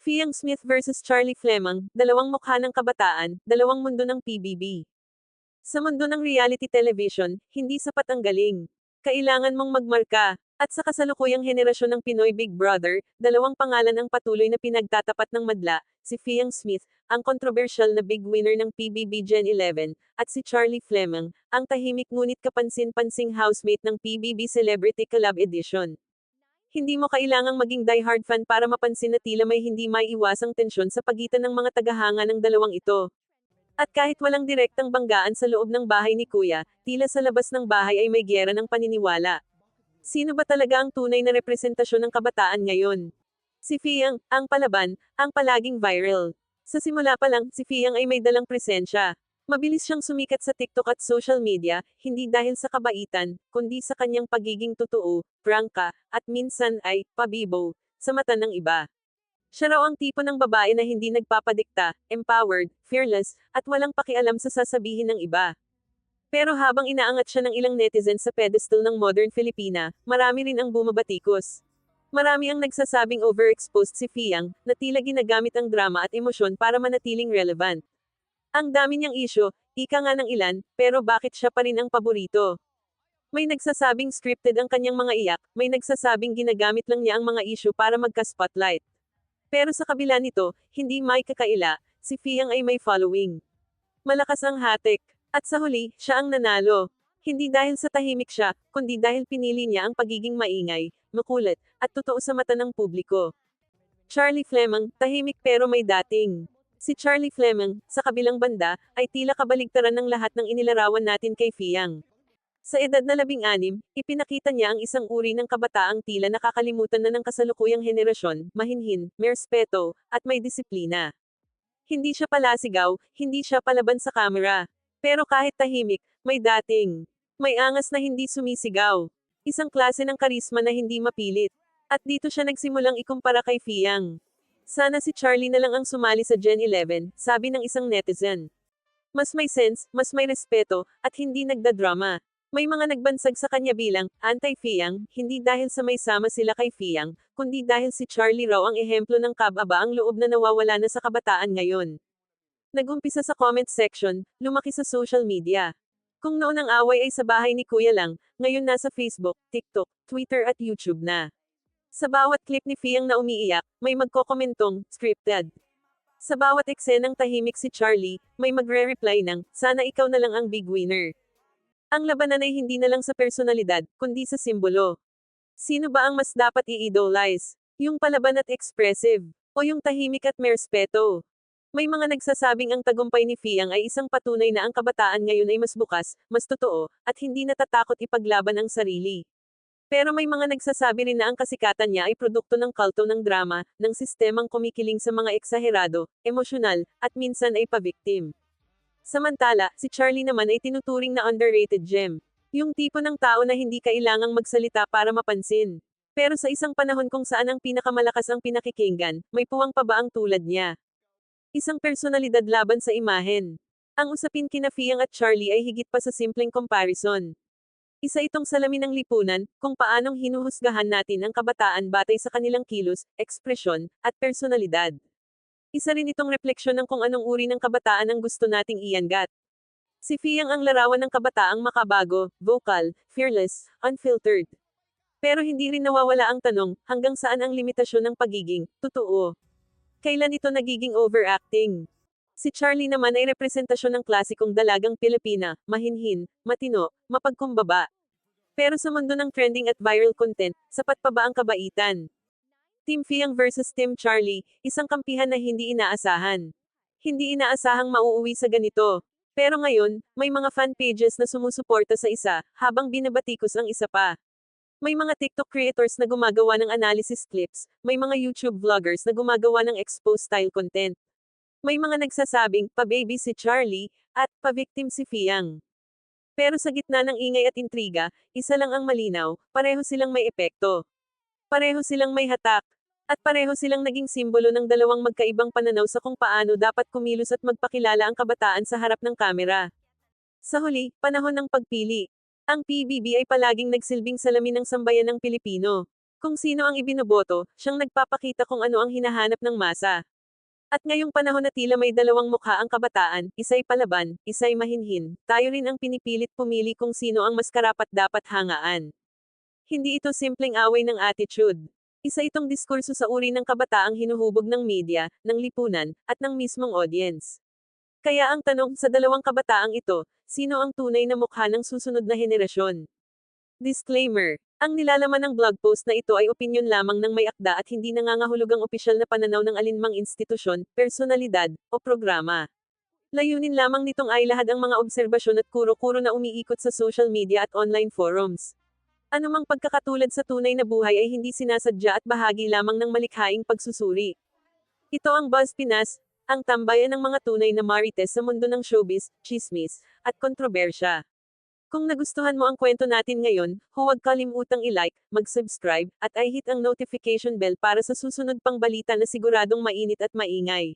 Fiang Smith versus Charlie Fleming, dalawang mukha ng kabataan, dalawang mundo ng PBB. Sa mundo ng reality television, hindi sapat ang galing. Kailangan mong magmarka. At sa kasalukuyang henerasyon ng Pinoy Big Brother, dalawang pangalan ang patuloy na pinagtatapat ng madla, si Fiang Smith, ang controversial na big winner ng PBB Gen 11, at si Charlie Fleming, ang tahimik ngunit kapansin-pansing housemate ng PBB Celebrity Collab Edition. Hindi mo kailangang maging diehard fan para mapansin na tila may hindi may iwasang tensyon sa pagitan ng mga tagahanga ng dalawang ito. At kahit walang direktang banggaan sa loob ng bahay ni Kuya, tila sa labas ng bahay ay may gyera ng paniniwala. Sino ba talaga ang tunay na representasyon ng kabataan ngayon? Si Fiang, ang palaban, ang palaging viral. Sa simula pa lang, si Fiang ay may dalang presensya. Mabilis siyang sumikat sa TikTok at social media, hindi dahil sa kabaitan, kundi sa kanyang pagiging totoo, prangka, at minsan ay, pabibo, sa mata ng iba. Siya raw ang tipo ng babae na hindi nagpapadikta, empowered, fearless, at walang pakialam sa sasabihin ng iba. Pero habang inaangat siya ng ilang netizens sa pedestal ng modern Filipina, marami rin ang bumabatikos. Marami ang nagsasabing overexposed si Fiang, na tila ginagamit ang drama at emosyon para manatiling relevant. Ang dami niyang isyo, ika nga ng ilan, pero bakit siya pa rin ang paborito? May nagsasabing scripted ang kanyang mga iyak, may nagsasabing ginagamit lang niya ang mga isyu para magka-spotlight. Pero sa kabila nito, hindi may kakaila, si Fiang ay may following. Malakas ang hatek. At sa huli, siya ang nanalo. Hindi dahil sa tahimik siya, kundi dahil pinili niya ang pagiging maingay, makulit, at totoo sa mata ng publiko. Charlie Fleming, tahimik pero may dating. Si Charlie Fleming, sa kabilang banda, ay tila kabaligtaran ng lahat ng inilarawan natin kay Fiang. Sa edad na labing anim, ipinakita niya ang isang uri ng kabataang tila nakakalimutan na ng kasalukuyang henerasyon, mahinhin, may respeto, at may disiplina. Hindi siya palasigaw, hindi siya palaban sa kamera. Pero kahit tahimik, may dating. May angas na hindi sumisigaw. Isang klase ng karisma na hindi mapilit. At dito siya nagsimulang ikumpara kay Fiang. Sana si Charlie na lang ang sumali sa Gen 11, sabi ng isang netizen. Mas may sense, mas may respeto, at hindi nagdadrama. May mga nagbansag sa kanya bilang, anti-Fiang, hindi dahil sa may sama sila kay Fiang, kundi dahil si Charlie raw ang ehemplo ng kababa ang loob na nawawala na sa kabataan ngayon. Nagumpisa sa comment section, lumaki sa social media. Kung noon ang away ay sa bahay ni Kuya lang, ngayon nasa Facebook, TikTok, Twitter at YouTube na. Sa bawat clip ni Fiang na umiiyak, may magkokomentong, scripted. Sa bawat eksenang tahimik si Charlie, may magre-reply ng, sana ikaw na lang ang big winner. Ang labanan ay hindi na lang sa personalidad, kundi sa simbolo. Sino ba ang mas dapat i-idolize? Yung palaban at expressive? O yung tahimik at may respeto? May mga nagsasabing ang tagumpay ni Fiang ay isang patunay na ang kabataan ngayon ay mas bukas, mas totoo, at hindi natatakot ipaglaban ang sarili. Pero may mga nagsasabi rin na ang kasikatan niya ay produkto ng kulto ng drama, ng sistemang kumikiling sa mga eksaherado, emosyonal, at minsan ay pabiktim. Samantala, si Charlie naman ay tinuturing na underrated gem. Yung tipo ng tao na hindi kailangang magsalita para mapansin. Pero sa isang panahon kung saan ang pinakamalakas ang pinakikinggan, may puwang pa ba ang tulad niya? Isang personalidad laban sa imahen. Ang usapin kina Fiang at Charlie ay higit pa sa simpleng comparison. Isa itong salamin ng lipunan, kung paanong hinuhusgahan natin ang kabataan batay sa kanilang kilos, ekspresyon, at personalidad. Isa rin itong refleksyon ng kung anong uri ng kabataan ang gusto nating iyangat. Si Fiang ang larawan ng kabataang makabago, vocal, fearless, unfiltered. Pero hindi rin nawawala ang tanong, hanggang saan ang limitasyon ng pagiging, totoo. Kailan ito nagiging overacting? Si Charlie naman ay representasyon ng klasikong dalagang Pilipina, mahinhin, matino, mapagkumbaba. Pero sa mundo ng trending at viral content, sapat pa ba ang kabaitan? Team Fiang versus Team Charlie, isang kampihan na hindi inaasahan. Hindi inaasahang mauuwi sa ganito. Pero ngayon, may mga fan pages na sumusuporta sa isa, habang binabatikos ang isa pa. May mga TikTok creators na gumagawa ng analysis clips, may mga YouTube vloggers na gumagawa ng expose style content. May mga nagsasabing, pa-baby si Charlie, at pa-victim si Fiang. Pero sa gitna ng ingay at intriga, isa lang ang malinaw, pareho silang may epekto. Pareho silang may hatak. At pareho silang naging simbolo ng dalawang magkaibang pananaw sa kung paano dapat kumilos at magpakilala ang kabataan sa harap ng kamera. Sa huli, panahon ng pagpili. Ang PBB ay palaging nagsilbing salamin ng sambayan ng Pilipino. Kung sino ang ibinuboto, siyang nagpapakita kung ano ang hinahanap ng masa. At ngayong panahon na tila may dalawang mukha ang kabataan, isa'y palaban, isa'y mahinhin, tayo rin ang pinipilit pumili kung sino ang mas karapat dapat hangaan. Hindi ito simpleng away ng attitude. Isa itong diskurso sa uri ng kabataang hinuhubog ng media, ng lipunan, at ng mismong audience. Kaya ang tanong sa dalawang kabataang ito, sino ang tunay na mukha ng susunod na henerasyon? Disclaimer. Ang nilalaman ng blog post na ito ay opinyon lamang ng may akda at hindi nangangahulugang opisyal na pananaw ng alinmang institusyon, personalidad, o programa. Layunin lamang nitong ay lahad ang mga obserbasyon at kuro-kuro na umiikot sa social media at online forums. Anumang pagkakatulad sa tunay na buhay ay hindi sinasadya at bahagi lamang ng malikhaing pagsusuri. Ito ang Buzz Pinas, ang tambayan ng mga tunay na marites sa mundo ng showbiz, chismis, at kontrobersya. Kung nagustuhan mo ang kwento natin ngayon, huwag kalimutang i-like, mag-subscribe, at i-hit ang notification bell para sa susunod pang balita na siguradong mainit at maingay.